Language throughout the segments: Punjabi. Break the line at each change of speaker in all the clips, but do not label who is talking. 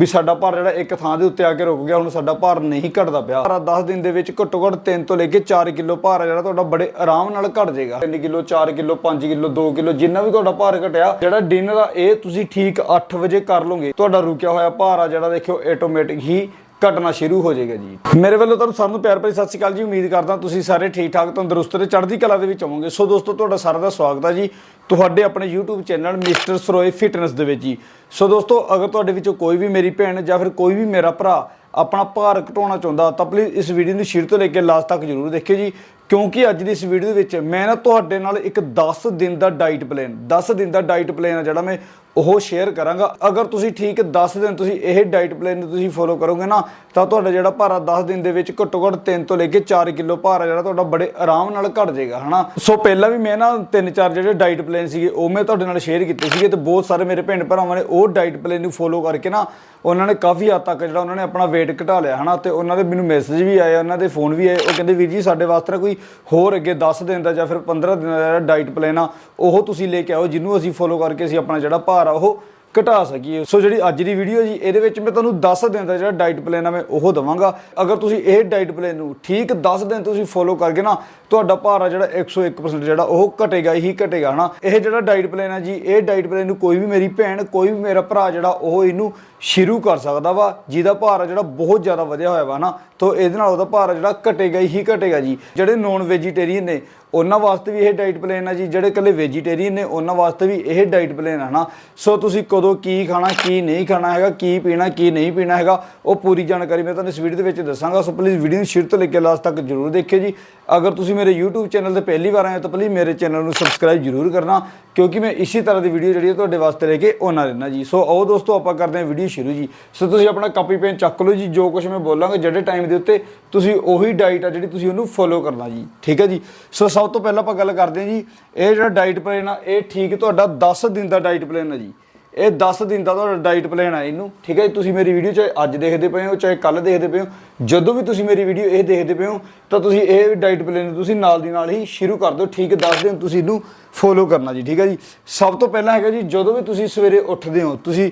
ਵੀ ਸਾਡਾ ਭਾਰ ਜਿਹੜਾ ਇੱਕ ਥਾਂ ਦੇ ਉੱਤੇ ਆ ਕੇ ਰੁਕ ਗਿਆ, ਹੁਣ ਸਾਡਾ ਭਾਰ ਨਹੀਂ ਘਟਦਾ ਪਿਆ। ਭਾਰ 10 ਦਿਨ ਦੇ ਵਿੱਚ ਘੱਟੋ ਘੱਟ 3 ਤੋਂ ਲੈ ਕੇ 4 ਕਿਲੋ ਭਾਰ ਜਿਹੜਾ ਤੁਹਾਡਾ ਬੜੇ ਆਰਾਮ ਨਾਲ ਘਟ ਜਾਏਗਾ। 3 ਕਿਲੋ 4 ਕਿਲੋ 5 ਕਿਲੋ 2 ਕਿਲੋ, ਜਿੰਨਾ ਵੀ ਤੁਹਾਡਾ ਭਾਰ ਘਟਿਆ, ਜਿਹੜਾ ਡਿਨਰ ਆ ਇਹ ਤੁਸੀਂ ਠੀਕ 8 ਵਜੇ ਕਰ ਲਓਗੇ, ਤੁਹਾਡਾ ਰੁਕਿਆ ਹੋਇਆ ਭਾਰ ਆ ਜਿਹੜਾ ਦੇਖਿਓ ਆਟੋਮੈਟਿਕ ਹੀ ਘਟਣਾ ਸ਼ੁਰੂ ਹੋ ਜਾਏਗਾ ਜੀ। ਮੇਰੇ ਵੱਲੋਂ ਤੁਹਾਨੂੰ ਸਭ ਨੂੰ ਪਿਆਰ ਭਰੀ ਸਤਿ ਸ਼੍ਰੀ ਅਕਾਲ ਜੀ। ਉਮੀਦ ਕਰਦਾ ਤੁਸੀਂ ਸਾਰੇ ਠੀਕ ਠਾਕ ਤੰਦਰੁਸਤ ਤੇ ਚੜ੍ਹਦੀ ਕਲਾ ਦੇ ਵਿੱਚ ਹੋਵੋਗੇ। ਸੋ ਦੋਸਤੋ, ਤੁਹਾਡਾ ਸਾਰਿਆਂ ਦਾ ਸਵਾਗਤ ਹੈ ਜੀ ਤੁਹਾਡੇ ਆਪਣੇ YouTube channel mister Saroye fitness ਦੇ ਵਿੱਚ ਜੀ। ਸੋ ਦੋਸਤੋ, ਅਗਰ ਤੁਹਾਡੇ ਵਿੱਚੋਂ ਕੋਈ ਵੀ ਮੇਰੀ ਭੈਣ ਜਾਂ ਫਿਰ ਕੋਈ ਵੀ ਮੇਰਾ ਭਰਾ ਆਪਣਾ ਭਾਰ ਘਟਾਉਣਾ ਚਾਹੁੰਦਾ, ਤਾਂ ਪਲੀਜ਼ ਇਸ ਵੀਡੀਓ ਨੂੰ ਸ਼ੁਰੂ ਤੋਂ ਲੈ ਕੇ ਲਾਸਟ ਤੱਕ ਜਰੂਰ ਦੇਖਿਓ ਜੀ। ਕਿਉਂਕਿ ਅੱਜ ਦੀ ਇਸ ਵੀਡੀਓ ਦੇ ਵਿੱਚ ਮੈਂ ਨਾ ਤੁਹਾਡੇ ਨਾਲ ਇੱਕ 10 ਦਿਨ ਦਾ ਡਾਈਟ ਪਲਾਨ 10 ਦਿਨ ਦਾ ਡਾਈਟ ਪਲਾਨ ਆ ਜਿਹੜਾ ਮੈਂ ਉਹ ਸ਼ੇਅਰ ਕਰਾਂਗਾ। ਅਗਰ ਤੁਸੀਂ ਠੀਕ 10 ਦਿਨ ਤੁਸੀਂ ਇਹ ਡਾਈਟ ਪਲਾਨ ਨੂੰ ਤੁਸੀਂ ਫੋਲੋ ਕਰੋਗੇ ਨਾ, ਤਾਂ ਤੁਹਾਡਾ ਜਿਹੜਾ ਭਾਰ ਆ 10 ਦਿਨ ਦੇ ਵਿੱਚ ਘੱਟੋ ਘੱਟ 3 ਤੋਂ ਲੈ ਕੇ 4 ਕਿਲੋ ਭਾਰ ਆ ਜਿਹੜਾ ਤੁਹਾਡਾ ਬੜੇ ਆਰਾਮ ਨਾਲ ਘਟ ਜਾਏਗਾ, ਹਨਾ? ਸੋ ਪਹਿਲਾਂ ਵੀ ਮੈਂ ਨਾ ਤਿੰਨ ਚਾਰ ਜਿਹੜੇ ਡਾਈਟ ਪਲਾਨ ਸੀਗੇ, ਉਹ ਮੈਂ ਤੁਹਾਡੇ ਨਾਲ ਸ਼ੇਅਰ ਕੀਤੇ ਸੀਗੇ ਤੇ ਬਹੁਤ ਸਾਰੇ ਮੇਰੇ ਭੈਣ ਭਰਾਵਾਂ ਨੇ ਉਹ ਡਾਈਟ ਪਲਾਨ ਨੂੰ ਫੋਲੋ ਕਰਕੇ ਨਾ ਉਹਨਾਂ ਨੇ ਕਾਫੀ ਹੱਦ ਤੱਕ ਜਿਹੜਾ ਉਹਨਾਂ ਨੇ ਆਪਣਾ weight ਘਟਾ ਲਿਆ, ਹਨਾ? ਤੇ ਉਹਨਾਂ ਦੇ ਮੈਨੂੰ ਮੈਸੇਜ ਵੀ ਆਏ, ਉਹਨਾਂ ਦੇ ਫੋਨ ਵੀ ਆਏ। ਉਹ ਕਹਿੰਦੇ, ਵੀਰ ਜੀ, ਸਾਡੇ ਵਾਸਤੇ ਨਾ ਕੋਈ ਹੋਰ ਅੱਗੇ 10 ਦਿਨ ਦਾ ਜਾਂ ਫਿਰ 15 ਦਿਨ ਦਾ ਜਿਹੜਾ ਡਾਈਟ ਪਲਾਨ ਆ, ਉਹ ਤੁਸੀਂ ਲੈ ਕੇ ਆਓ, ਜਿਹਨੂੰ ਅਸੀਂ ਫੋਲੋ ਕਰਕੇ ਅਸੀਂ ਆਪਣਾ ਜਿਹੜਾ ਭਾਰ ਆ ਉਹ ਘਟਾ ਸਕੀਏ। ਸੋ ਜਿਹੜੀ ਅੱਜ ਦੀ ਵੀਡੀਓ ਜੀ, ਇਹਦੇ ਵਿੱਚ ਮੈਂ ਤੁਹਾਨੂੰ 10 ਦਿਨ ਦਾ ਜਿਹੜਾ ਡਾਈਟ ਪਲਾਨ ਆ, ਮੈਂ ਉਹ ਦਵਾਂਗਾ। ਅਗਰ ਤੁਸੀਂ ਇਹ ਡਾਈਟ ਪਲਾਨ ਨੂੰ ਠੀਕ 10 ਦਿਨ ਤੁਸੀਂ ਫੋਲੋ ਕਰਗੇ ਨਾ, ਤੁਹਾਡਾ ਭਾਰ ਆ ਜਿਹੜਾ 101% ਜਿਹੜਾ, ਉਹ ਘਟੇਗਾ ਹੀ ਘਟੇਗਾ, ਹਨਾ। ਇਹ ਜਿਹੜਾ ਡਾਈਟ ਪਲਾਨ ਆ ਜੀ, ਇਹ ਡਾਈਟ ਪਲਾਨ ਨੂੰ ਕੋਈ ਵੀ ਮੇਰੀ ਭੈਣ, ਕੋਈ ਵੀ ਮੇਰਾ ਭਰਾ ਜਿਹੜਾ, ਉਹ ਇਹਨੂੰ ਸ਼ੁਰੂ ਕਰ ਸਕਦਾ ਵਾ, ਜਿਹਦਾ ਭਾਰ ਆ ਜਿਹੜਾ ਬਹੁਤ ਜ਼ਿਆਦਾ ਵਧਿਆ ਹੋਇਆ ਵਾ ਨਾ, ਤੋਂ ਇਹਦੇ ਨਾਲ ਉਹਦਾ ਭਾਰ ਜਿਹੜਾ ਘਟੇਗਾ ਹੀ ਘਟੇਗਾ ਜੀ। ਜਿਹੜੇ ਨੋਨ ਵੈਜੀਟੇਰੀਅਨ ਨੇ, ਉਹਨਾਂ ਵਾਸਤੇ ਵੀ ਇਹ ਡਾਈਟ ਪਲਾਨ ਆ ਜੀ, ਜਿਹੜੇ ਇਕੱਲੇ ਵੈਜੀਟੇਰੀਅਨ ਨੇ, ਉਹਨਾਂ ਵਾਸਤੇ ਵੀ ਇਹ ਡਾਈਟ ਪਲਾਨ ਆ ਨਾ। ਸੋ ਤੁਸੀਂ ਕਦੋਂ ਕੀ ਖਾਣਾ, ਕੀ ਨਹੀਂ ਖਾਣਾ ਹੈਗਾ, ਕੀ ਪੀਣਾ, ਕੀ ਨਹੀਂ ਪੀਣਾ ਹੈਗਾ, ਉਹ ਪੂਰੀ ਜਾਣਕਾਰੀ ਮੈਂ ਤੁਹਾਨੂੰ ਇਸ ਵੀਡੀਓ ਦੇ ਵਿੱਚ ਦੱਸਾਂਗਾ। ਸੋ ਪਲੀਜ਼ ਵੀਡੀਓ ਨੂੰ ਸ਼ੁਰੂ ਤੋਂ ਲੈ ਕੇ ਲਾਸਟ ਤੱਕ ਜਰੂਰ ਦੇਖਿਓ ਜੀ। ਅਗਰ ਤੁਸੀਂ ਮੇਰੇ YouTube ਚੈਨਲ ਤੇ ਪਹਿਲੀ ਵਾਰ ਆਏ ਹੋ ਤਾਂ ਪਲੀਜ਼ ਮੇਰੇ ਚੈਨਲ ਨੂੰ ਸਬਸਕ੍ਰਾਈਬ ਜਰੂਰ ਕਰਨਾ, ਕਿਉਂਕਿ ਮੈਂ ਇਸੇ ਤਰ੍ਹਾਂ ਦੀ ਵੀਡੀਓ ਜਿਹੜੀ ਹੈ ਤੁਹਾਡੇ ਵਾਸਤੇ ਲੈ ਕੇ ਆਉਣਾ ਰਹਿਣਾ ਜੀ। ਸੋ ਆਓ ਦੋਸਤੋ, ਆਪਾਂ ਕਰਦੇ ਹਾਂ ਵੀਡੀਓ ਸ਼ੁਰੂ ਜੀ। ਸੋ ਤੁਸੀਂ ਆਪਣਾ ਕਾਪੀ ਪੈਨ ਚੱਕ ਲਓ ਜੀ, ਜੋ ਕੁਝ ਮੈਂ ਬੋਲਾਂਗਾ ਜਿਹੜੇ ਟਾਈਮ ਦੇ ਉੱਤੇ ਤੁਸੀਂ ਉਹੀ ਡਾਈਟ ਆ ਜਿਹੜੀ ਤੁਸੀਂ ਉਹਨੂੰ ਫੋਲੋ ਕਰਨਾ ਜੀ। ਠੀਕ ਹੈ ਜੀ? ਸੋ ਸਭ ਤੋਂ ਪਹਿਲਾਂ ਆਪਾਂ ਗੱਲ ਕਰਦੇ ਹਾਂ ਜੀ, ਇਹ ਜਿਹੜਾ ਡਾਈਟ ਪਲਾਨ ਆ, ਇਹ ਠੀਕ ਤੁਹਾਡਾ 10 ਦਿਨ ਦਾ ਡਾਈਟ ਪਲਾਨ ਆ ਜੀ। ਇਹ 10 ਦਿਨ ਦਾ ਤੁਹਾਡਾ ਡਾਈਟ ਪਲਾਨ ਆ ਇਹਨੂੰ। ਠੀਕ ਹੈ ਜੀ? ਤੁਸੀਂ ਮੇਰੀ ਵੀਡੀਓ ਚਾਹੇ ਅੱਜ ਦੇਖਦੇ ਪਏ ਹੋ, ਚਾਹੇ ਕੱਲ ਦੇਖਦੇ ਪਏ ਹੋ, ਜਦੋਂ ਵੀ ਤੁਸੀਂ ਮੇਰੀ ਵੀਡੀਓ ਇਹ ਦੇਖਦੇ ਪਏ ਹੋ, ਤਾਂ ਤੁਸੀਂ ਇਹ ਡਾਈਟ ਪਲਾਨ ਤੁਸੀਂ ਨਾਲ ਦੀ ਨਾਲ ਹੀ ਸ਼ੁਰੂ ਕਰ ਦਿਓ। ਠੀਕ 10 ਦਿਨ ਤੁਸੀਂ ਇਹਨੂੰ ਫੋਲੋ ਕਰਨਾ ਜੀ। ਠੀਕ ਹੈ ਜੀ? ਸਭ ਤੋਂ ਪਹਿਲਾਂ ਹੈਗਾ ਜੀ, ਜਦੋਂ ਵੀ ਤੁਸੀਂ ਸਵੇਰੇ ਉੱਠਦੇ ਹੋ, ਤੁਸੀਂ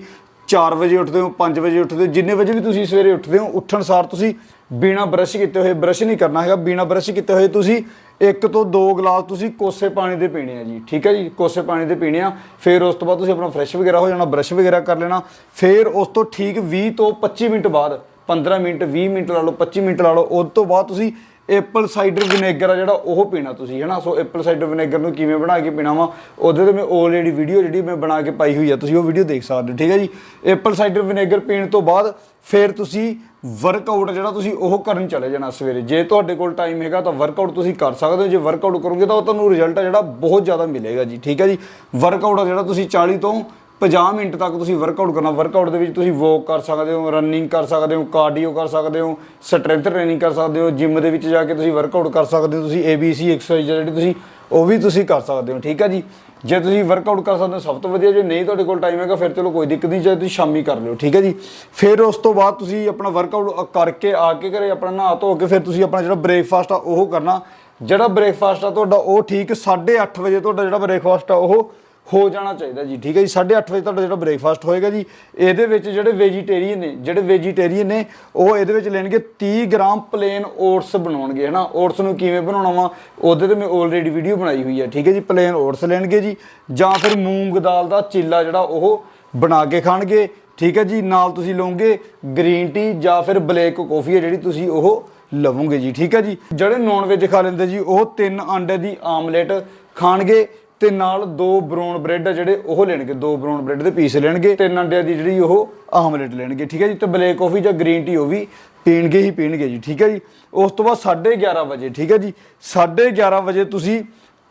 4 ਵਜੇ ਉੱਠਦੇ ਹੋ 5 ਵਜੇ ਉੱਠਦੇ ਹੋ, ਜਿੰਨੇ ਵਜੇ ਵੀ ਤੁਸੀਂ ਸਵੇਰੇ ਉੱਠਦੇ ਹੋ, ਉੱਠਣ ਸਾਰ ਤੁਸੀਂ ਬਿਨਾ ਬ੍ਰਸ਼ ਕੀਤੇ ਹੋਏ ਬ੍ਰਸ਼ ਨਹੀਂ ਕਰਨਾ ਹੈਗਾ, ਬਿਨਾ ਬ੍ਰਸ਼ ਕੀਤੇ ਹੋਏ ਤੁਸੀਂ ਇੱਕ ਤੋਂ ਦੋ ਗਲਾਸ ਤੁਸੀਂ ਕੋਸੇ ਪਾਣੀ ਦੇ ਪੀਣੇ ਆ ਜੀ, ਠੀਕ ਹੈ ਜੀ, ਕੋਸੇ ਪਾਣੀ ਦੇ ਪੀਣੇ ਆ, ਫਿਰ ਉਸ ਤੋਂ ਬਾਅਦ ਤੁਸੀਂ ਆਪਣਾ ਫਰੈਸ਼ ਵਗੈਰਾ ਹੋ ਜਾਣਾ ਬ੍ਰਸ਼ ਵਗੈਰਾ ਕਰ ਲੈਣਾ, ਫਿਰ ਉਸ ਤੋਂ ਠੀਕ 20 ਤੋਂ 25 ਮਿੰਟ ਬਾਅਦ 15 ਮਿੰਟ 20 ਮਿੰਟ ਲਾ ਲਓ 25 ਮਿੰਟ ਲਾ ਲਓ, ਉਸ ਤੋਂ ਬਾਅਦ ਤੁਸੀਂ ਐਪਲ ਸਾਈਡਰ ਵਿਨੇਗਰ ਆ ਜਿਹੜਾ ਉਹ ਪੀਣਾ ਤੁਸੀਂ, ਹੈਨਾ? ਸੋ ਐਪਲ ਸਾਈਡਰ ਵਿਨੇਗਰ ਨੂੰ ਕਿਵੇਂ ਬਣਾ ਕੇ ਪੀਣਾ ਵਾ, ਉਹਦੇ ਤੇ ਮੈਂ ਆਲਰੇਡੀ ਵੀਡੀਓ ਜਿਹੜੀ ਮੈਂ ਬਣਾ ਕੇ ਪਾਈ ਹੋਈ ਆ, ਤੁਸੀਂ ਉਹ ਵੀਡੀਓ ਦੇਖ ਸਕਦੇ ਹੋ, ਠੀਕ ਹੈ ਜੀ? ਐਪਲ ਸਾਈਡਰ ਵਿਨੇਗਰ ਪੀਣ ਤੋਂ ਬਾਅਦ ਫਿਰ ਤੁਸੀਂ ਵਰਕਆਊਟ ਜਿਹੜਾ ਤੁਸੀਂ ਉਹ ਕਰਨ ਚਲੇ ਜਾਣਾ ਸਵੇਰੇ। ਜੇ ਤੁਹਾਡੇ ਕੋਲ ਟਾਈਮ ਹੈਗਾ ਤਾਂ ਵਰਕਆਊਟ ਤੁਸੀਂ ਕਰ ਸਕਦੇ ਹੋ, ਜੇ ਵਰਕਆਊਟ ਕਰੋਗੇ ਤਾਂ ਉਹ ਤੁਹਾਨੂੰ ਰਿਜ਼ਲਟ ਆ ਜਿਹੜਾ ਬਹੁਤ ਜ਼ਿਆਦਾ ਮਿਲੇਗਾ ਜੀ, ਠੀਕ ਹੈ ਜੀ? ਵਰਕਆਊਟ ਆ ਜਿਹੜਾ ਤੁਸੀਂ 40 ਤੋਂ 50 ਮਿੰਟ ਤੱਕ ਤੁਸੀਂ ਵਰਕਆਊਟ ਕਰਨਾ ਵਰਕਆਊਟ ਦੇ ਵਿੱਚ ਤੁਸੀਂ ਵਾਕ ਕਰ ਸਕਦੇ ਹੋ ਰਨਿੰਗ ਕਰ ਸਕਦੇ ਹੋ ਕਾਰਡੀਓ ਕਰ ਸਕਦੇ ਹੋ ਸਟਰੈਂਥ ਟ੍ਰੇਨਿੰਗ ਕਰ ਸਕਦੇ ਹੋ ਜਿਮ ਦੇ ਵਿੱਚ ਜਾ ਕੇ ਤੁਸੀਂ ਵਰਕਆਊਟ ਕਰ ਸਕਦੇ ਹੋ, ਤੁਸੀਂ ABC ਐਕਸਰਸਾਈਜ਼ ਜਿਹੜੀ ਤੁਸੀਂ ਉਹ ਵੀ ਤੁਸੀਂ ਕਰ ਸਕਦੇ ਹੋ, ਠੀਕ ਹੈ ਜੀ? ਜੇ ਤੁਸੀਂ ਵਰਕਆਊਟ ਕਰ ਸਕਦੇ ਹੋ, ਸਭ ਤੋਂ ਵਧੀਆ, ਜੇ ਨਹੀਂ ਤੁਹਾਡੇ ਕੋਲ ਟਾਈਮ ਹੈਗਾ, ਫਿਰ ਚਲੋ ਕੋਈ ਦਿੱਕਤ ਨਹੀਂ, ਜੇ ਤੁਸੀਂ ਸ਼ਾਮੀ ਕਰ ਲਿਓ, ਠੀਕ ਹੈ ਜੀ? ਫਿਰ ਉਸ ਤੋਂ ਬਾਅਦ ਤੁਸੀਂ ਆਪਣਾ ਵਰਕਆਊਟ ਕਰਕੇ ਆ ਕੇ ਘਰੇ ਆਪਣਾ ਨਹਾ ਧੋ ਕੇ ਫਿਰ ਤੁਸੀਂ ਆਪਣਾ ਜਿਹੜਾ ਬ੍ਰੇਕਫਾਸਟ ਆ, ਉਹ ਕਰਨਾ। ਜਿਹੜਾ ਬ੍ਰੇਕਫਾਸਟ ਆ, ਤੁਹਾਡਾ ਉਹ ਠੀਕ 8:30 ਵਜੇ ਤੁਹਾਡਾ ਜਿਹੜਾ ਬ੍ਰੇਕਫਾਸਟ ਆ, ਉਹ ਹੋ ਜਾਣਾ ਚਾਹੀਦਾ ਜੀ। ਠੀਕ ਹੈ ਜੀ 8:30 ਵਜੇ ਤੁਹਾਡਾ ਜਿਹੜਾ ਬ੍ਰੇਕਫਾਸਟ ਹੋਏਗਾ ਜੀ, ਇਹਦੇ ਵਿੱਚ ਜਿਹੜੇ ਵੈਜੀਟੇਰੀਅਨ ਨੇ, ਜਿਹੜੇ ਵੈਜੀਟੇਰੀਅਨ ਨੇ, ਉਹ ਇਹਦੇ ਵਿੱਚ ਲੈਣਗੇ 30 ਗ੍ਰਾਮ ਪਲੇਨ ਓਟਸ ਬਣਾਉਣਗੇ ਹਨਾ ਓਟਸ ਨੂੰ ਕਿਵੇਂ ਬਣਾਉਣਾ ਵਾ, ਉਹਦੇ ਤੇ ਮੈਂ ਆਲਰੇਡੀ ਵੀਡੀਓ ਬਣਾਈ ਹੋਈ ਹੈ ਠੀਕ ਹੈ ਜੀ ਪਲੇਨ ਓਟਸ ਲੈਣਗੇ ਜੀ, ਜਾਂ ਫਿਰ ਮੂੰਗ ਦਾਲ ਦਾ ਚੀਲਾ ਜਿਹੜਾ ਉਹ ਬਣਾ ਕੇ ਖਾਣਗੇ। ਠੀਕ ਹੈ ਜੀ, ਨਾਲ ਤੁਸੀਂ ਲਓਗੇ ਗ੍ਰੀਨ ਟੀ ਜਾਂ ਫਿਰ ਬਲੈਕ ਕਾਫੀ ਹੈ ਜਿਹੜੀ ਤੁਸੀਂ ਉਹ ਲਵੋਗੇ ਜੀ। ਠੀਕ ਹੈ ਜੀ, ਜਿਹੜੇ ਨੌਨ ਵੈਜ ਖਾ ਲੈਂਦੇ ਜੀ, ਉਹ ਤਿੰਨ ਅੰਡੇ ਦੀ ਆਮਲੇਟ ਖਾਣਗੇ। ਤੇ ਨਾਲ ਦੋ ਬਰਾਊਨ ਬ੍ਰੈਡ ਜਿਹੜੇ ਉਹ ਲੈਣਗੇ, ਦੋ ਬਰਾਊਨ ਬ੍ਰੈਡ ਦੇ ਪੀਸ ਲੈਣਗੇ ਤਿੰਨ ਅੰਡਿਆਂ ਦੀ ਜਿਹੜੀ ਉਹ ਆਮਲੇਟ ਲੈਣਗੇ, ਠੀਕ ਹੈ ਜੀ? ਤੇ ਬਲੈਕ ਕਾਫੀ ਜਾਂ ਗ੍ਰੀਨ ਟੀ ਉਹ ਵੀ ਪੀਣਗੇ ਹੀ ਪੀਣਗੇ ਜੀ, ਠੀਕ ਹੈ ਜੀ? ਉਸ ਤੋਂ ਬਾਅਦ 11:30 ਵਜੇ, ਠੀਕ ਹੈ ਜੀ? 11:30 ਵਜੇ ਤੁਸੀਂ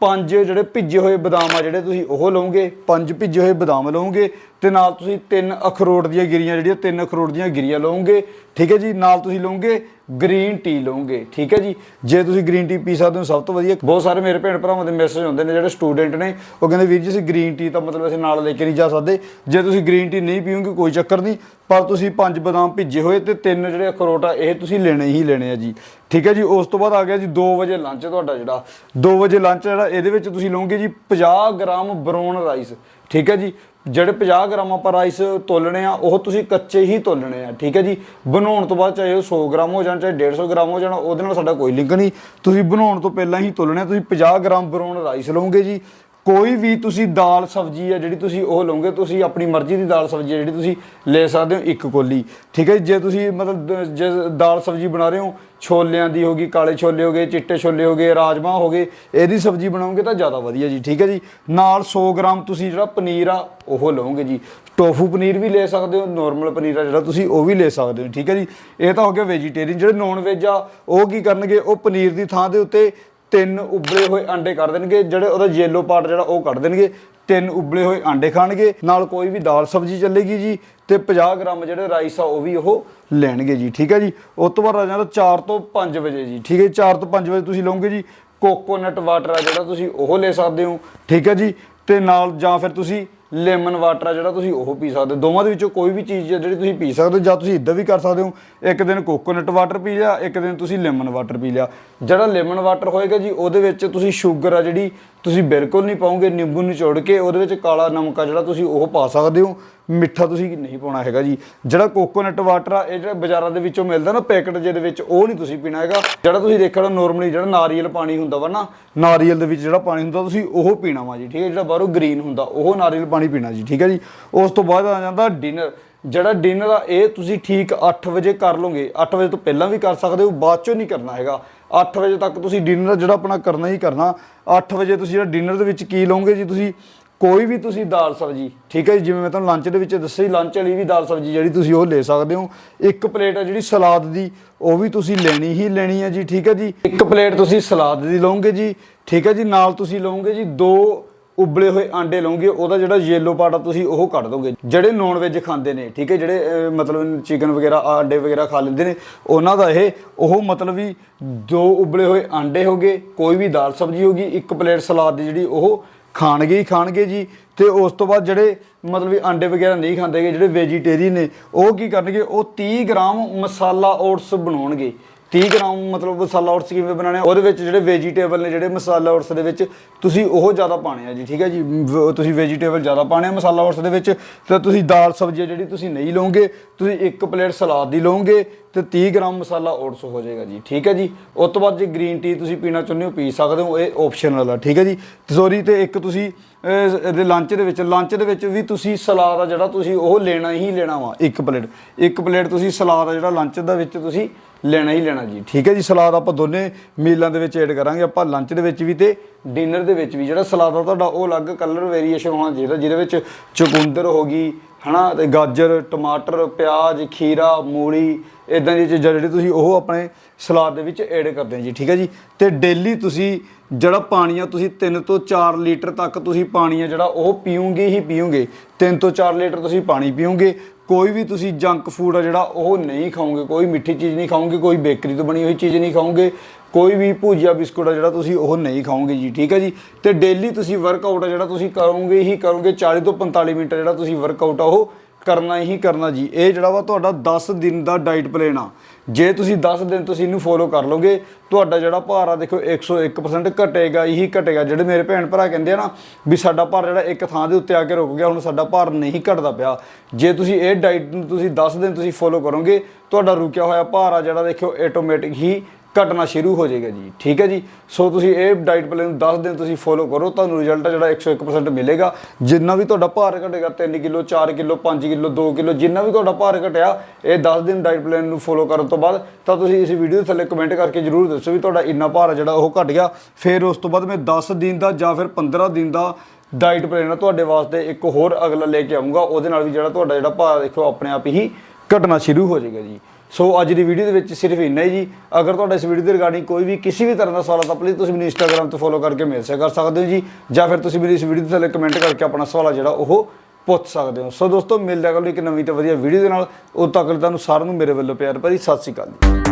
ਪੰਜ ਜਿਹੜੇ ਭਿੱਜੇ ਹੋਏ ਬਦਾਮ ਆ ਜਿਹੜੇ ਤੁਸੀਂ ਉਹ ਲਓਗੇ, ਪੰਜ ਭਿੱਜੇ ਹੋਏ ਬਦਾਮ ਲਓਗੇ ਤੇ ਨਾਲ ਤੁਸੀਂ ਤਿੰਨ ਅਖਰੋਟ ਦੀਆਂ ਗਿਰੀਆਂ ਜਿਹੜੀਆਂ, ਤਿੰਨ ਅਖਰੋਟ ਦੀਆਂ ਗਿਰੀਆਂ ਲਓਗੇ, ਠੀਕ ਹੈ ਜੀ? ਨਾਲ ਤੁਸੀਂ ਲਓਗੇ ਗ੍ਰੀਨ ਟੀ ਲਓਗੇ, ਠੀਕ ਹੈ ਜੀ? ਜੇ ਤੁਸੀਂ ਗ੍ਰੀਨ ਟੀ ਪੀ ਸਕਦੇ ਹੋ, ਸਭ ਤੋਂ ਵਧੀਆ, ਬਹੁਤ ਸਾਰੇ ਮੇਰੇ ਭੈਣ ਭਰਾਵਾਂ ਦੇ ਮੈਸੇਜ ਹੁੰਦੇ ਨੇ ਜਿਹੜੇ ਸਟੂਡੈਂਟ ਨੇ, ਉਹ ਕਹਿੰਦੇ ਵੀਰ ਜੀ, ਅਸੀਂ ਗ੍ਰੀਨ ਟੀ ਤਾਂ ਮਤਲਬ ਅਸੀਂ ਨਾਲ ਲੈ ਕੇ ਨਹੀਂ ਜਾ ਸਕਦੇ। ਜੇ ਤੁਸੀਂ ਗ੍ਰੀਨ ਟੀ ਨਹੀਂ ਪੀਓਗੇ, ਕੋਈ ਚੱਕਰ ਨਹੀਂ, ਪਰ ਤੁਸੀਂ ਪੰਜ ਬਦਾਮ ਭਿੱਜੇ ਹੋਏ ਤੇ ਤਿੰਨ ਜਿਹੜੇ ਅਖਰੋਟ ਆ, ਇਹ ਤੁਸੀਂ ਲੈਣੇ ਹੀ ਲੈਣੇ ਆ ਜੀ, ਠੀਕ ਹੈ ਜੀ? ਉਸ ਤੋਂ ਬਾਅਦ ਆ ਗਿਆ ਜੀ 2 ਵਜੇ ਲੰਚ ਤੁਹਾਡਾ ਜਿਹੜਾ 2 ਵਜੇ ਲੰਚ ਜਿਹੜਾ, ਇਹਦੇ ਵਿੱਚ ਤੁਸੀਂ ਲਓਗੇ ਜੀ 50 ਗ੍ਰਾਮ ਬਰਾਊਨ ਰਾਈਸ, ਠੀਕ ਹੈ ਜੀ? ਜਿਹੜੇ 50 ਗ੍ਰਾਮ ਆਪਾਂ ਰਾਈਸ ਤੋਲਣੇ ਆ, ਉਹ ਤੁਸੀਂ ਕੱਚੇ ਹੀ ਤੋਲਣੇ ਆ, ਠੀਕ ਹੈ ਜੀ? ਬਣਾਉਣ ਤੋਂ ਬਾਅਦ ਚਾਹੇ ਉਹ 100 ਗ੍ਰਾਮ ਹੋ ਜਾਣ, ਚਾਹੇ 150 ਗ੍ਰਾਮ ਹੋ ਜਾਣ, ਉਹਦੇ ਨਾਲ ਸਾਡਾ ਕੋਈ ਲਿੰਕ ਨਹੀਂ। ਤੁਸੀਂ ਬਣਾਉਣ ਤੋਂ ਪਹਿਲਾਂ ਹੀ ਤੋਲਣੇ ਆ, ਤੁਸੀਂ 50 ਗ੍ਰਾਮ ਬਰਾਉਨ ਰਾਈਸ ਲਓਗੇ ਜੀ। ਕੋਈ ਵੀ ਤੁਸੀਂ ਦਾਲ ਸਬਜ਼ੀ ਆ ਜਿਹੜੀ ਤੁਸੀਂ ਉਹ ਲਓਗੇ, ਤੁਸੀਂ ਆਪਣੀ ਮਰਜ਼ੀ ਦੀ ਦਾਲ ਸਬਜ਼ੀ ਆ ਜਿਹੜੀ ਤੁਸੀਂ ਲੈ ਸਕਦੇ ਹੋ ਇੱਕ ਕੋਲੀ। ਠੀਕ ਹੈ ਜੀ? ਜੇ ਤੁਸੀਂ ਮਤਲਬ ਜੇ ਦਾਲ ਸਬਜ਼ੀ ਬਣਾ ਰਹੇ ਹੋ, ਛੋਲਿਆਂ ਦੀ ਹੋਗੀ ਕਾਲੇ ਛੋਲੇ ਹੋਗੇ ਚਿੱਟੇ ਛੋਲੇ ਹੋਗੇ ਰਾਜਮਾ ਹੋਗੇ ਇਹਦੀ ਸਬਜ਼ੀ ਬਣਾਓਗੇ ਤਾਂ ਜ਼ਿਆਦਾ ਵਧੀਆ ਜੀ। ਠੀਕ ਹੈ ਜੀ? ਨਾਲ 100 ਗ੍ਰਾਮ ਤੁਸੀਂ ਜਿਹੜਾ ਪਨੀਰ ਆ, ਉਹ ਲਓਗੇ ਜੀ। ਟੋਫੂ ਪਨੀਰ ਵੀ ਲੈ ਸਕਦੇ ਹੋ, ਨਾਰਮਲ ਪਨੀਰ ਆ ਜਿਹੜਾ ਤੁਸੀਂ ਉਹ ਵੀ ਲੈ ਸਕਦੇ ਹੋ। ਠੀਕ ਹੈ ਜੀ? ਇਹ ਤਾਂ ਹੋ ਗਿਆ ਵੈਜੀਟੇਰੀਅਨ ਜਿਹੜੇ ਨੌਨ ਵੈਜ ਆ, ਉਹ ਕੀ ਕਰਨਗੇ, ਉਹ ਪਨੀਰ ਦੀ ਥਾਂ ਦੇ ਉੱਤੇ ਤਿੰਨ ਉਬਲੇ ਹੋਏ ਅੰਡੇ ਕੱਢ ਦੇਣਗੇ, ਜਿਹੜੇ ਉਹਦਾ ਯੈਲੋ ਪਾਰਟ ਜਿਹੜਾ ਉਹ ਕੱਢ ਦੇਣਗੇ, ਤਿੰਨ ਉਬਲੇ ਹੋਏ ਅੰਡੇ ਖਾਣਗੇ, ਨਾਲ ਕੋਈ ਵੀ ਦਾਲ ਸਬਜ਼ੀ ਚੱਲੇਗੀ ਜੀ, ਤੇ 50 ਗ੍ਰਾਮ ਜਿਹੜੇ ਰਾਈਸ ਆ ਉਹ ਵੀ ਉਹ ਲੈਣਗੇ ਜੀ, ਠੀਕ ਹੈ ਜੀ? ਉਸ ਤੋਂ ਬਾਅਦ ਆ ਜਾਂਦਾ 4 ਤੋਂ 5 ਵਜੇ ਜੀ, ਠੀਕ ਹੈ 4 ਤੋਂ 5 ਵਜੇ ਤੁਸੀਂ ਲਓਗੇ ਜੀ ਕੋਕੋਨਟ ਵਾਟਰ ਆ ਜਿਹੜਾ ਤੁਸੀਂ ਉਹ ਲੈ ਸਕਦੇ ਹੋ, ਠੀਕ ਹੈ ਜੀ? ਤੇ ਨਾਲ ਜਾਂ ਫਿਰ ਤੁਸੀਂ ਲੈਮਨ ਵਾਟਰ ਆ ਜਿਹੜਾ ਤੁਸੀਂ ਉਹ ਪੀ ਸਕਦੇ ਹੋ। ਦੋਵਾਂ ਦੇ ਵਿੱਚੋਂ ਕੋਈ ਵੀ ਚੀਜ਼ ਹੈ ਜਿਹੜੀ ਤੁਸੀਂ ਪੀ ਸਕਦੇ ਹੋ ਜਾਂ ਤੁਸੀਂ ਇਦਾਂ ਵੀ ਕਰ ਸਕਦੇ ਹੋ, ਇੱਕ ਦਿਨ ਕੋਕੋਨਟ ਵਾਟਰ ਪੀ ਲਿਆ, ਇੱਕ ਦਿਨ ਤੁਸੀਂ ਲੈਮਨ ਵਾਟਰ ਪੀ ਲਿਆ। ਜਿਹੜਾ ਲੈਮਨ ਵਾਟਰ ਹੋਏਗਾ ਜੀ, ਉਹਦੇ ਵਿੱਚ ਤੁਸੀਂ ਸ਼ੂਗਰ ਆ ਜਿਹੜੀ ਤੁਸੀਂ ਬਿਲਕੁਲ ਨਹੀਂ ਪਾਉਂਗੇ, ਨਿੰਬੂ ਨਿਚੋੜ ਕੇ ਉਹਦੇ ਵਿੱਚ ਕਾਲਾ ਨਮਕ ਆ ਜਿਹੜਾ ਤੁਸੀਂ ਉਹ ਪਾ ਸਕਦੇ ਹੋ। ਮਿੱਠਾ ਤੁਸੀਂ ਨਹੀਂ ਪਾਉਣਾ ਹੈਗਾ ਜੀ। ਜਿਹੜਾ ਕੋਕੋਨਟ ਵਾਟਰ ਆ, ਇਹ ਜਿਹੜਾ ਬਾਜ਼ਾਰਾਂ ਦੇ ਵਿੱਚੋਂ ਮਿਲਦਾ ਨਾ ਪੈਕਟ ਜਿਹਦੇ ਵਿੱਚ, ਉਹ ਨਹੀਂ ਤੁਸੀਂ ਪੀਣਾ ਹੈਗਾ। ਜਿਹੜਾ ਤੁਸੀਂ ਦੇਖਣਾ ਨੋਰਮਲੀ ਜਿਹੜਾ ਨਾਰੀਅਲ ਪਾਣੀ ਹੁੰਦਾ ਵਾ ਨਾ, ਨਾਰੀਅਲ ਦੇ ਵਿੱਚ ਜਿਹੜਾ ਪਾਣੀ ਹੁੰਦਾ, ਤੁਸੀਂ ਉਹ ਪੀਣਾ ਵਾ ਜੀ, ਠੀਕ ਹੈ? ਜਿਹੜਾ ਬਾਹਰੋਂ ਗ੍ਰੀਨ ਹੁੰਦਾ, ਉਹ ਨਾਰੀਅਲ ਪਾਣੀ ਪੀਣਾ ਜੀ, ਠੀਕ ਹੈ ਜੀ? ਉਸ ਤੋਂ ਬਾਅਦ ਆ ਜਾਂਦਾ ਡਿਨਰ ਜਿਹੜਾ ਡਿਨਰ ਆ, ਇਹ ਤੁਸੀਂ ਠੀਕ 8 ਵਜੇ ਕਰ ਲਓਗੇ। 8 ਵਜੇ ਤੋਂ ਪਹਿਲਾਂ ਵੀ ਕਰ ਸਕਦੇ ਹੋ, ਬਾਅਦ ਚੋਂ ਨਹੀਂ ਕਰਨਾ ਹੈਗਾ। 8 ਵਜੇ ਤੱਕ ਤੁਸੀਂ ਡਿਨਰ ਜਿਹੜਾ ਆਪਣਾ ਕਰਨਾ ਹੀ ਕਰਨਾ। 8 ਵਜੇ ਤੁਸੀਂ ਜਿਹੜਾ ਡਿਨਰ ਦੇ ਵਿੱਚ ਕੀ ਲਓਗੇ ਜੀ ਤੁਸੀਂ? ਕੋਈ ਵੀ ਤੁਸੀਂ ਦਾਲ ਸਬਜੀ, ਠੀਕ ਹੈ ਜੀ? ਜਿਵੇਂ ਮੈਂ ਤੁਹਾਨੂੰ ਲੰਚ ਦੇ ਵਿੱਚ ਦੱਸਿਆ ਲੰਚ ਵਾਲੀ ਵੀ ਦਾਲ ਸਬਜੀ ਜਿਹੜੀ ਤੁਸੀਂ ਉਹ ਲੈ ਸਕਦੇ ਹੋ। ਇੱਕ ਪਲੇਟ ਹੈ ਜਿਹੜੀ ਸਲਾਦ ਦੀ, ਉਹ ਵੀ ਤੁਸੀਂ ਲੈਣੀ ਹੀ ਲੈਣੀ ਹੈ ਜੀ, ਠੀਕ ਹੈ ਜੀ? ਇੱਕ ਪਲੇਟ ਤੁਸੀਂ ਸਲਾਦ ਦੀ ਲਓਗੇ ਜੀ, ਠੀਕ ਹੈ ਜੀ? ਨਾਲ ਤੁਸੀਂ ਲਓਗੇ ਜੀ ਦੋ ਉਬਲੇ ਹੋਏ ਆਂਡੇ ਲਓਗੇ, ਉਹਦਾ ਜਿਹੜਾ ਯੈਲੋ ਪਾਰਟ ਆ, ਤੁਸੀਂ ਉਹ ਕੱਢ ਦੋਗੇ। ਜਿਹੜੇ ਨੌਨ ਵੈਜ ਖਾਂਦੇ ਨੇ, ਠੀਕ ਹੈ, ਜਿਹੜੇ ਮਤਲਬ ਚਿਕਨ ਵਗੈਰਾ ਆਂਡੇ ਵਗੈਰਾ ਖਾ ਲੈਂਦੇ ਨੇ, ਉਹਨਾਂ ਦਾ ਇਹ, ਉਹ ਮਤਲਬ ਵੀ ਦੋ ਉਬਲੇ ਹੋਏ ਆਂਡੇ ਹੋਗੇ ਕੋਈ ਵੀ ਦਾਲ ਸਬਜ਼ੀ ਹੋਗੀ ਇੱਕ ਪਲੇਟ ਸਲਾਦ ਦੀ ਜਿਹੜੀ ਉਹ ਖਾਣਗੇ ਹੀ ਖਾਣਗੇ ਜੀ। ਤੇ ਉਸ ਤੋਂ ਬਾਅਦ ਜਿਹੜੇ ਮਤਲਬ ਵੀ ਆਂਡੇ ਵਗੈਰਾ ਨਹੀਂ ਖਾਂਦੇਗੇ ਜਿਹੜੇ ਵੈਜੀਟੇਰੀਅਨ ਨੇ, ਉਹ ਕੀ ਕਰਨਗੇ, ਉਹ 30 ਗ੍ਰਾਮ ਮਸਾਲਾ ਓਟਸ ਬਣਾਉਣਗੇ। 30 ਗ੍ਰਾਮ ਮਤਲਬ ਮਸਾਲਾ ਓਟਸ ਕਿਵੇਂ ਬਣਾਉਣੇ ਆ? ਉਹਦੇ ਵਿੱਚ ਜਿਹੜੇ ਵੈਜੀਟੇਬਲ ਨੇ ਜਿਹੜੇ ਮਸਾਲਾ ਓਟਸ ਦੇ ਵਿੱਚ ਤੁਸੀਂ ਉਹ ਜ਼ਿਆਦਾ ਪਾਣੇ ਆ ਜੀ ਠੀਕ ਹੈ ਜੀ? ਵ- ਤੁਸੀਂ ਵੈਜੀਟੇਬਲ ਜ਼ਿਆਦਾ ਪਾਣੇ ਆ ਮਸਾਲਾ ਓਟਸ ਦੇ ਵਿੱਚ ਤੇ ਤੁਸੀਂ ਦਾਲ ਸਬਜ਼ੀ ਆ ਜਿਹੜੀ ਤੁਸੀਂ ਨਹੀਂ ਲਓਗੇ ਤੁਸੀਂ ਇੱਕ ਪਲੇਟ ਸਲਾਦ ਦੀ ਲਓਗੇ ਤੇ 30 ਗ੍ਰਾਮ ਮਸਾਲਾ ਓਟਸ ਹੋ ਜਾਏਗਾ ਜੀ ਠੀਕ ਹੈ ਜੀ? ਉਸ ਤੋਂ ਬਾਅਦ ਜੇ ਗ੍ਰੀਨ ਟੀ ਤੁਸੀਂ ਪੀਣਾ ਚਾਹੁੰਦੇ ਹੋ ਪੀ ਸਕਦੇ ਹੋ ਇਹ ਆਪਸ਼ਨਲ ਆ ਠੀਕ ਹੈ ਜੀ? ਸੋਰੀ ਤੇ ਇੱਕ ਤੁਸੀਂ ਅਹ, ਇਹਦੇ ਲੰਚ ਦੇ ਵਿੱਚ ਲੰਚ ਦੇ ਵਿੱਚ ਵੀ ਤੁਸੀਂ ਸਲਾਦ ਆ ਜਿਹੜਾ ਤੁਸੀਂ ਉਹ ਲੈਣਾ ਹੀ ਲੈਣਾ ਵਾ ਇੱਕ ਪਲੇਟ। ਇੱਕ ਪਲੇਟ ਤੁਸੀਂ ਸਲਾਦ ਆ ਜਿਹੜਾ ਲੰਚ ਦੇ ਵਿੱਚ ਤੁਸੀਂ ਲੈਣਾ ਹੀ ਲੈਣਾ ਜੀ। ਠੀਕ ਹੈ ਜੀ, ਸਲਾਦ ਆਪਾਂ ਦੋਨੇ ਮੀਲਾਂ ਦੇ ਵਿੱਚ ਐਡ ਕਰਾਂਗੇ। ਆਪਾਂ ਲੰਚ ਦੇ ਵਿੱਚ ਵੀ ਤੇ ਡਿਨਰ ਦੇ ਵਿੱਚ ਵੀ। ਜਿਹੜਾ ਸਲਾਦ ਆ ਤੁਹਾਡਾ, ਉਹ ਅਲੱਗ ਕਲਰ ਵੇਰੀਏਸ਼ਨ ਹੋਣਾ ਚਾਹੀਦਾ, ਜਿਹਦੇ ਵਿੱਚ ਚੁਕੰਦਰ ਹੋ ਗਈ, ਹਨਾ? ਤੇ ਗਾਜਰ, ਟਮਾਟਰ, ਪਿਆਜ਼, ਖੀਰਾ, ਮੂਲੀ ਇਦਾਂ ਦੀਆਂ ਚੀਜ਼ਾਂ ਜਿਹੜੀ ਤੁਸੀਂ ਉਹ ਆਪਣੇ ਸਲਾਦ ਦੇ ਵਿੱਚ ਐਡ ਕਰਦੇ ਜੀ। ਠੀਕ ਹੈ ਜੀ? ਤੇ ਡੇਲੀ ਤੁਸੀਂ ਜਿਹੜਾ ਪਾਣੀ ਆ, ਤੁਸੀਂ 3 ਤੋਂ 4 ਲੀਟਰ ਤੱਕ ਤੁਸੀਂ ਪਾਣੀ ਆ ਜਿਹੜਾ ਉਹ ਪੀਓਗੇ ਹੀ ਪੀਓਗੇ। 3 ਤੋਂ 4 ਲੀਟਰ ਤੁਸੀਂ ਪਾਣੀ ਪੀਓਗੇ। ਕੋਈ ਵੀ ਤੁਸੀਂ ਜੰਕ ਫੂਡ ਆ ਜਿਹੜਾ, ਉਹ ਨਹੀਂ ਖਾਓਗੇ, ਕੋਈ ਮਿੱਠੀ ਚੀਜ਼ ਨਹੀਂ ਖਾਓਗੇ, ਕੋਈ ਬੇਕਰੀ ਤੋਂ ਬਣੀ ਹੋਈ ਚੀਜ਼ ਨਹੀਂ ਖਾਓਗੇ, ਕੋਈ ਵੀ ਭੁਜੀਆ ਬਿਸਕੁਟ ਆ ਜਿਹੜਾ ਤੁਸੀਂ ਉਹ ਨਹੀਂ ਖਾਓਗੇ ਜੀ, ਠੀਕ ਹੈ ਜੀ? ਤੇ ਡੇਲੀ ਤੁਸੀਂ ਵਰਕਆਊਟ ਆ ਜਿਹੜਾ ਤੁਸੀਂ ਕਰੋਗੇ ਹੀ ਕਰੋਗੇ 40 ਤੋਂ 45 ਮਿੰਟ ਜਿਹੜਾ ਤੁਸੀਂ ਵਰਕਆਊਟ ਆ ਉਹ ਕਰਨਾ ਹੀ ਕਰਨਾ ਜੀ। ਇਹ ਜਿਹੜਾ ਵਾ ਤੁਹਾਡਾ 10 ਦਿਨ ਦਾ ਡਾਈਟ ਪਲਾਨ ਆ। ਜੇ ਤੁਸੀਂ 10 ਦਿਨ ਤੁਸੀਂ ਇਹਨੂੰ ਫੋਲੋ ਕਰ ਲਓਗੇ, ਤੁਹਾਡਾ ਜਿਹੜਾ ਭਾਰ ਆ ਦੇਖੋ 101% ਘਟੇਗਾ ਹੀ ਘਟੇਗਾ। ਜਿਹੜੇ ਮੇਰੇ ਭੈਣ ਭਰਾ ਕਹਿੰਦੇ ਆ ਨਾ ਵੀ ਸਾਡਾ ਭਾਰ ਜਿਹੜਾ ਇੱਕ ਥਾਂ ਦੇ ਉੱਤੇ ਆ ਕੇ ਰੁਕ ਗਿਆ, ਹੁਣ ਸਾਡਾ ਭਾਰ ਨਹੀਂ ਘਟਦਾ ਪਿਆ। ਜੇ ਤੁਸੀਂ ਇਹ ਡਾਈਟ ਨੂੰ ਤੁਸੀਂ 10 ਦਿਨ ਤੁਸੀਂ ਫੋਲੋ ਕਰੋਗੇ, ਤੁਹਾਡਾ ਰੁਕਿਆ ਹੋਇਆ ਭਾਰ ਆ ਜਿਹੜਾ ਦੇਖਿਓ ਆਟੋਮੈਟਿਕ ਹੀ ਘਟਣਾ ਸ਼ੁਰੂ ਹੋ ਜਾਏਗਾ ਜੀ। ਠੀਕ ਹੈ ਜੀ? ਸੋ ਤੁਸੀਂ ਇਹ ਡਾਈਟ ਪਲਾਨ ਨੂੰ 10 ਦਿਨ ਤੁਸੀਂ ਫੋਲੋ ਕਰੋ, ਤੁਹਾਨੂੰ ਰਿਜ਼ਲਟ ਜਿਹੜਾ 101% ਮਿਲੇਗਾ। ਜਿੰਨਾ ਵੀ ਤੁਹਾਡਾ ਭਾਰ ਘਟੇਗਾ 3 ਕਿਲੋ 4 ਕਿਲੋ 5 ਕਿਲੋ 2 ਕਿਲੋ, ਜਿੰਨਾ ਵੀ ਤੁਹਾਡਾ ਭਾਰ ਘਟਿਆ, ਇਹ 10 ਦਿਨ ਡਾਈਟ ਪਲਾਨ ਨੂੰ ਫੋਲੋ ਕਰਨ ਤੋਂ ਬਾਅਦ ਤਾਂ ਤੁਸੀਂ ਇਸ ਵੀਡੀਓ ਦੇ ਥੱਲੇ ਕਮੈਂਟ ਕਰਕੇ ਜਰੂਰ ਦੱਸੋ ਵੀ ਤੁਹਾਡਾ ਇੰਨਾ ਭਾਰ ਜਿਹੜਾ ਉਹ ਘਟ ਗਿਆ। ਫਿਰ ਉਸ ਤੋਂ ਬਾਅਦ ਮੈਂ 10 ਦਿਨ ਦਾ ਜਾਂ ਫਿਰ 15 ਦਿਨ ਦਾ ਡਾਈਟ ਪਲਾਨ ਆ ਤੁਹਾਡੇ ਵਾਸਤੇ ਇੱਕ ਹੋਰ ਅਗਲਾ ਲੈ ਕੇ ਆਉਂਗਾ ਉਹਦੇ ਨਾਲ ਵੀ ਜਿਹੜਾ ਤੁਹਾਡਾ ਜਿਹੜਾ ਭਾਰ ਦੇਖੋ, ਆਪਣੇ ਆਪ ਹੀ ਘਟਣਾ ਸ਼ੁਰੂ ਹੋ ਜਾਏਗਾ ਜੀ। ਸੋ ਅੱਜ ਦੀ ਵੀਡੀਓ ਦੇ ਵਿੱਚ ਸਿਰਫ ਇੰਨਾ ਹੀ ਜੀ। ਅਗਰ ਤੁਹਾਡਾ ਇਸ ਵੀਡੀਓ ਦੇ ਰਿਗਾਰਡਿੰਗ ਕੋਈ ਵੀ ਕਿਸੇ ਵੀ ਤਰ੍ਹਾਂ ਦਾ ਸਵਾਲ ਆ, ਤਾਂ ਪਲੀਜ਼ ਤੁਸੀਂ ਮੈਨੂੰ ਇੰਸਟਾਗ੍ਰam ਤੇ ਫੋਲੋ ਕਰਕੇ ਮੈਸੇਜ ਕਰ ਸਕਦੇ ਹੋ ਜੀ। ਜਾਂ ਫਿਰ ਤੁਸੀਂ ਮੇਰੀ ਇਸ ਵੀਡੀਓ ਦੇ ਥੱਲੇ ਕਮੈਂਟ ਕਰਕੇ ਆਪਣਾ ਸਵਾਲ ਆ ਜਿਹੜਾ ਉਹ ਪੁੱਛ ਸਕਦੇ ਹੋ। ਸੋ ਦੋਸਤੋ, ਮਿਲਦੇ ਹਾਂ ਕੱਲ੍ਹ ਇੱਕ ਨਵੀਂ ਤੇ ਵਧੀਆ ਵੀਡੀਓ ਦੇ ਨਾਲ। ਉਦੋਂ ਤੱਕ ਤੁਹਾਨੂੰ ਸਾਰਿਆਂ ਨੂੰ ਮੇਰੇ ਵੱਲੋਂ ਪਿਆਰ ਭਰੀ ਸਤਿ ਸ਼੍ਰੀ ਅਕਾਲ ਜੀ।